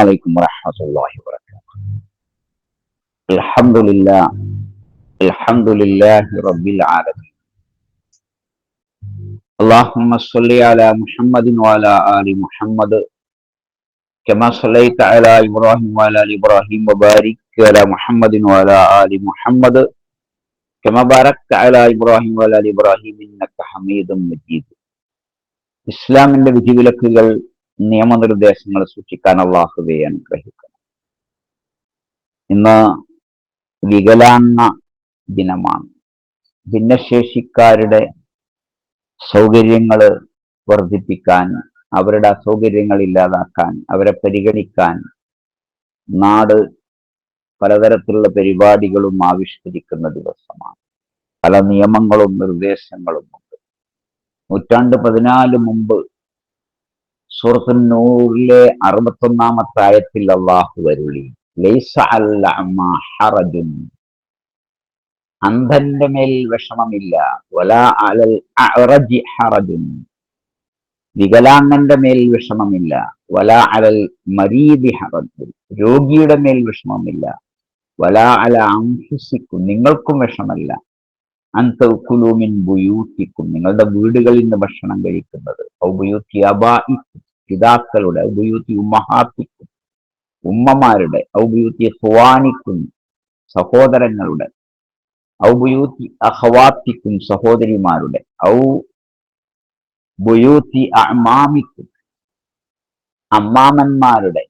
عليكم ورحمة الله وبركاته الحمد لله الحمد لله رب العالمين اللهم صل على محمد وعلى آل محمد كما صليت على إبراهيم وعلى آل إبراهيم وبارك على محمد وعلى آل محمد كما باركت على إبراهيم وعلى آل إبراهيم إنك حميد مجيد ഇസ്ലാമിന്റെ വിധിവിലക്കുകൾ നിയമനിർദ്ദേശങ്ങൾ സൂക്ഷിക്കാൻ അള്ളാഹുവെ അനുഗ്രഹിക്കണം. ഇന്ന് വികലാംഗ ദിനമാണ്. ഭിന്നശേഷിക്കാരുടെ സൗകര്യങ്ങൾ വർദ്ധിപ്പിക്കാൻ അവരുടെ അസൗകര്യങ്ങൾ ഇല്ലാതാക്കാൻ അവരെ പരിഗണിക്കാൻ നാട് പലതരത്തിലുള്ള പരിപാടികളും ആവിഷ്കരിക്കുന്ന ദിവസമാണ്. പല നിയമങ്ങളും നിർദ്ദേശങ്ങളും ഉണ്ട്. നൂറ്റാണ്ട് പതിനാല് മുമ്പ് സൂറത്തു നൂറിലെ അറുപത്തൊന്നാമത്തെ ആയത്തിൽ അള്ളാഹു വരുളി അന്ധന്റെ മേൽ വിഷമമില്ല. വികലാംഗന്റെ മേൽ വിഷമമില്ല. വല അലൽ മരീദി ഹറജുൻ. രോഗിയുടെ മേൽ വിഷമമില്ല. വല അല അംഹിസിക്കും നിങ്ങൾക്കും വിഷമല്ല. അന്തൗക്കുലൂമിൻ ബുയൂത്തിക്കും നിങ്ങളുടെ വീടുകളിൽ നിന്ന് ഭക്ഷണം കഴിക്കുന്നത്. ഔബുയൂത്തി അബായിക്കും പിതാക്കളുടെ ഔബുയൂത്തി ഉമ്മഹാത്തിക്കും ഉമ്മമാരുടെ ഔബുയൂത്തി ഹുവാനിക്കും സഹോദരങ്ങളുടെ ഔബുയൂത്തി അഹവാത്തിക്കും സഹോദരിമാരുടെ ഔ ബുയൂത്തി അമാമിക്കും അമ്മാമന്മാരുടെ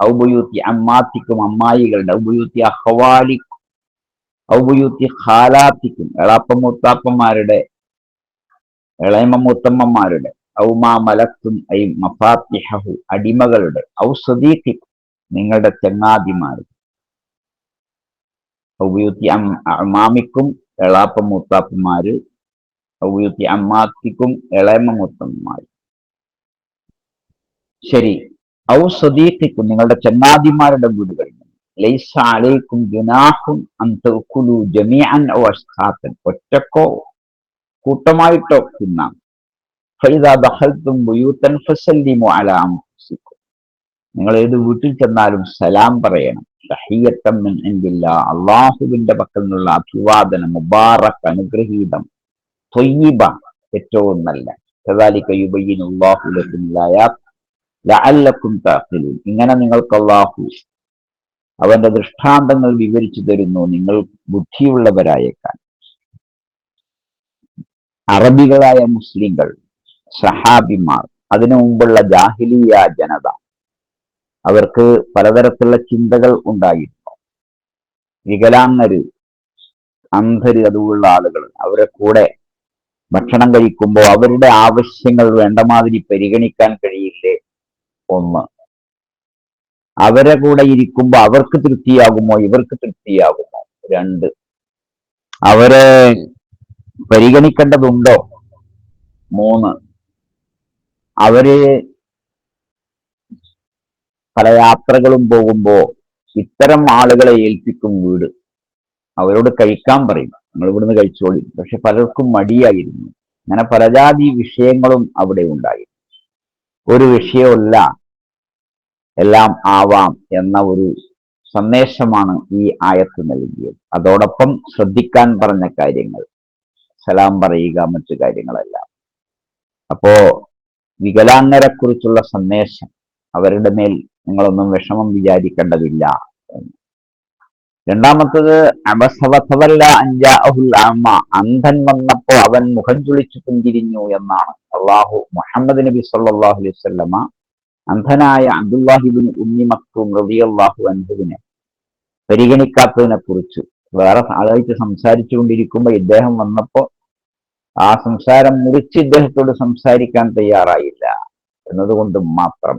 ഔബുയൂത്തി അമ്മാത്തിക്കും അമ്മായികളുടെ ഔബുയൂത്തി അഹവാലിക്കും ഔബുയൂത്തി ഖാലാത്തിക്കും എളാപ്പ മുത്താപ്പന്മാരുടെ ഇളയമ മുത്തമ്മമാരുടെ ഔമാ മലത്തും ഐ മഫാത്തിഹു അടിമകളുടെ ഔ സദീഖിക്കും നിങ്ങളുടെ ചങ്ങാതിമാരും. ഔബുയൂത്തി അമ്മാമിക്കും എളാപ്പ മുത്താപ്പന്മാര്. ഔബുയൂത്തി അമ്മാത്തിക്കും ഇളയമ മുത്തമ്മമാര്. ശരി ഔ സദീഖിക്കും നിങ്ങളുടെ ചങ്ങാതിമാരുടെ വീടുകളിൽ. ലൈസ അലൈക്കും ജുനാഹും അന്തകുലു ജമീഅൻ ഔ അഷ്ഖാത്തൻ ഒറ്റക്കോ കൂട്ടമായിട്ടോ തിന്നാം. ഫൈദ ദഹൽത്തും ബുയൂത്തൻ ഫസല്ലിമു അലാ അൻഫുസിക്കും നിങ്ങൾ ഏത് വീട്ടിൽ ചെന്നാലും സലാം പറയണം. തഹിയത്തം ഇൻദില്ലാ. അള്ളാഹുവിന്റെ പക്കൽ നിന്നുള്ള അഭിവാദനം മുബാറക് അനുഗ്രഹീതം തൊയ്യിബ ഏറ്റവും നല്ല. കദാലിക യുബയ്യൻ അല്ലാഹു ലക്കും ലായാത്ത് ലഅല്ലക്കും തഅഖിലൂൻ ഇങ്ങനെ നിങ്ങൾക്ക് അള്ളാഹു അവന്റെ ദൃഷ്ടാന്തങ്ങൾ വിവരിച്ചു തരുന്നു. നിങ്ങൾ ബുദ്ധിയുള്ളവരായേക്കാൻ അറബികളായ മുസ്ലിങ്ങൾ സഹാബിമാർ അതിനു മുമ്പുള്ള ജാഹിലിയ ജനത അവർക്ക് പലതരത്തിലുള്ള ചിന്തകൾ ഉണ്ടായിരുന്നു. വികലാംഗര് അന്ധര് അതുപോലുള്ള ആളുകൾ അവരെ കൂടെ ഭക്ഷണം കഴിക്കുമ്പോൾ അവരുടെ ആവശ്യങ്ങൾ വേണ്ട മാതിരി പരിഗണിക്കാൻ കഴിയില്ലേ? ഒന്ന്. അവരെ കൂടെ ഇരിക്കുമ്പോൾ അവർക്ക് തൃപ്തിയാകുമോ? ഇവർക്ക് തൃപ്തിയാകുമോ? രണ്ട്. അവരെ പരിഗണിക്കേണ്ടതുണ്ടോ? മൂന്ന്. അവർ പല യാത്രകളും പോകുമ്പോ ഇത്തരം ആളുകളെ ഏൽപ്പിക്കും വീട്. അവരോട് കഴിക്കാൻ പറയും. നമ്മൾ ഇവിടുന്ന് കഴിച്ചോളി. പക്ഷെ പലർക്കും മടിയായിരുന്നു. അങ്ങനെ പലജാതി വിഷയങ്ങളും അവിടെ ഉണ്ടായി. ഒരു വിഷയമല്ല എല്ലാം ആവാം എന്ന ഒരു സന്ദേശമാണ് ഈ ആയത്ത് നൽകിയത്. അതോടൊപ്പം ശ്രദ്ധിക്കാൻ പറഞ്ഞ കാര്യങ്ങൾ സലാം പറയുക മറ്റു കാര്യങ്ങളെല്ലാം. അപ്പോ വികലാംഗരെ കുറിച്ചുള്ള സന്ദേശം അവരുടെ മേൽ നിങ്ങളൊന്നും വിഷമം വിചാരിക്കേണ്ടതില്ല രണ്ടാമത്തത് അബസവസവല്ല അഞ്ചാഹുൽ അമ്മ അന്ധൻ വന്നപ്പോൾ അവൻ മുഖം ചുളിച്ചു പിന്തിരിഞ്ഞു എന്നാണ് അള്ളാഹു മുഹമ്മദ് നബി സല്ലാഹു അലൈഹി വസല്ലമ അന്ധനായ അബ്ദുല്ലാഹിബിൻ ഉമ്മി മക്തൂം റബിയല്ലാഹു അൻഹുവിനെ പരിഗണിക്കാത്തതിനെ കുറിച്ച് വേറെ ആളുകൾക്ക് സംസാരിച്ചു കൊണ്ടിരിക്കുമ്പോൾ ഇദ്ദേഹം വന്നപ്പോ ആ സംസാരം മുറിച്ച് ഇദ്ദേഹത്തോട് സംസാരിക്കാൻ തയ്യാറായില്ല എന്നതുകൊണ്ട് മാത്രം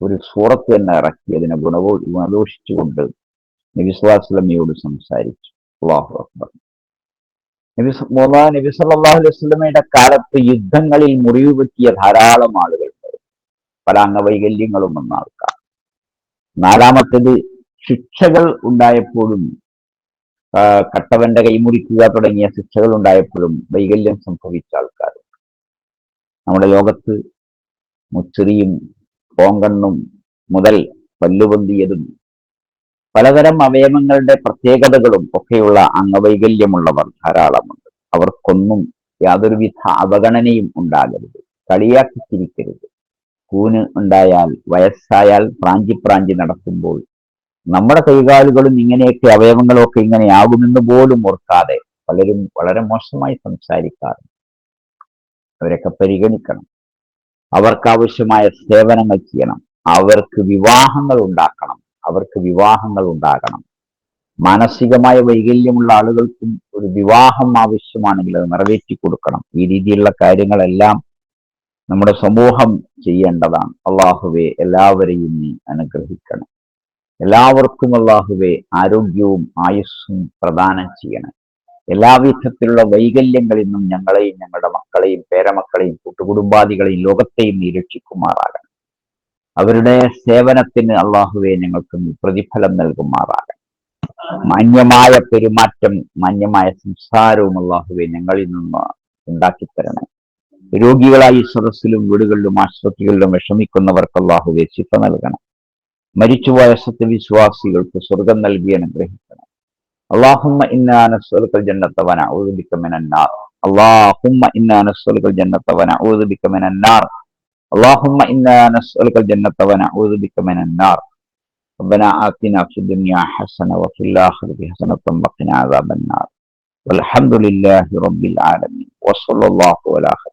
ഒരു സൂറത്ത് തന്നെ ഇറക്കി അതിനെ ഗുണവോ ഗുണദോഷിച്ചുകൊണ്ട് നബി സ്വലാസ്ലമയോട് സംസാരിച്ചു. അള്ളാഹു അക്ബർ. നബി നബി സല്ലാഹു അലൈഹി കാലത്ത് യുദ്ധങ്ങളിൽ മുറിവ് പറ്റിയ ധാരാളം ആളുകൾ പല അംഗവൈകല്യങ്ങളും വന്ന ആൾക്കാർ നാലാമത്തേത് ശിക്ഷകൾ ഉണ്ടായപ്പോഴും കട്ടവന്റെ കൈമുറിക്കുക തുടങ്ങിയ ശിക്ഷകൾ ഉണ്ടായപ്പോഴും വൈകല്യം സംഭവിച്ച ആൾക്കാർ നമ്മുടെ ലോകത്ത് മുച്ചിറിയും പോങ്കണ്ണും മുതൽ പല്ലുപൊന്തിയതും പലതരം അവയവങ്ങളുടെ പ്രത്യേകതകളും ഒക്കെയുള്ള അംഗവൈകല്യമുള്ളവർ ധാരാളമുണ്ട്. അവർക്കൊന്നും യാതൊരുവിധ അവഗണനയും ഉണ്ടാകരുത്. കളിയാക്കി ചിരിക്കരുത്. കൂന് ഉണ്ടായാൽ വയസ്സായാൽ പ്രാഞ്ചി പ്രാഞ്ചി നടക്കുമ്പോൾ നമ്മുടെ കൈകാലുകളും ഇങ്ങനെയൊക്കെ അവയവങ്ങളൊക്കെ ഇങ്ങനെയാകുമെന്ന് പോലും ഓർക്കാതെ പലരും വളരെ മോശമായി സംസാരിക്കാറുണ്ട്. അവരൊക്കെ പരിഗണിക്കണം. അവർക്ക് ആവശ്യമായ സേവനങ്ങൾ ചെയ്യണം. അവർക്ക് വിവാഹങ്ങൾ ഉണ്ടാക്കണം. അവർക്ക് വിവാഹങ്ങൾ ഉണ്ടാകണം. മാനസികമായ വൈകല്യമുള്ള ആളുകൾക്കും ഒരു വിവാഹം ആവശ്യമാണെങ്കിൽ അത് നിറവേറ്റി കൊടുക്കണം. ഈ രീതിയിലുള്ള കാര്യങ്ങളെല്ലാം നമ്മുടെ സമൂഹം ചെയ്യേണ്ടതാണ്. അള്ളാഹുവെ എല്ലാവരെയും നീ അനുഗ്രഹിക്കണം. എല്ലാവർക്കും അള്ളാഹുവെ ആരോഗ്യവും ആയുസ്സും പ്രദാനം ചെയ്യണം. എല്ലാവിധത്തിലുള്ള വൈകല്യങ്ങളിൽ നിന്നും ഞങ്ങളെയും ഞങ്ങളുടെ മക്കളെയും പേരമക്കളെയും കൂട്ടുകുടുംബാദികളെയും ലോകത്തെയും നീ രക്ഷിക്കുമാറാകണം. അവരുടെ സേവനത്തിന് അള്ളാഹുവെ ഞങ്ങൾക്ക് പ്രതിഫലം നൽകുമാറാകണം. മാന്യമായ പെരുമാറ്റം മാന്യമായ സംസാരവും അള്ളാഹുവെ ഞങ്ങളിൽ നിന്ന് ഉണ്ടാക്കിത്തരണേ. രോഗികളായി സദസ്സിലും വീടുകളിലും ആശുപത്രികളിലും വിഷമിക്കുന്നവർക്ക് അള്ളാഹുവെ ശിഫ നൽകണം മരിച്ചുപോയ സത്യവിശ്വാസികൾക്ക് സ്വർഗം നൽകി അനുഗ്രഹിക്കണം اللهم إنا نسألك الجنة ونعوذ بك من النار اللهم إنا نسألك الجنة ونعوذ بك من النار اللهم إنا نسألك الجنة ونعوذ بك من النار ربنا آتنا في الدنيا حسنة وفي الآخرة حسنة وقنا عذاب النار والحمد لله رب العالمين وصلى الله على ختم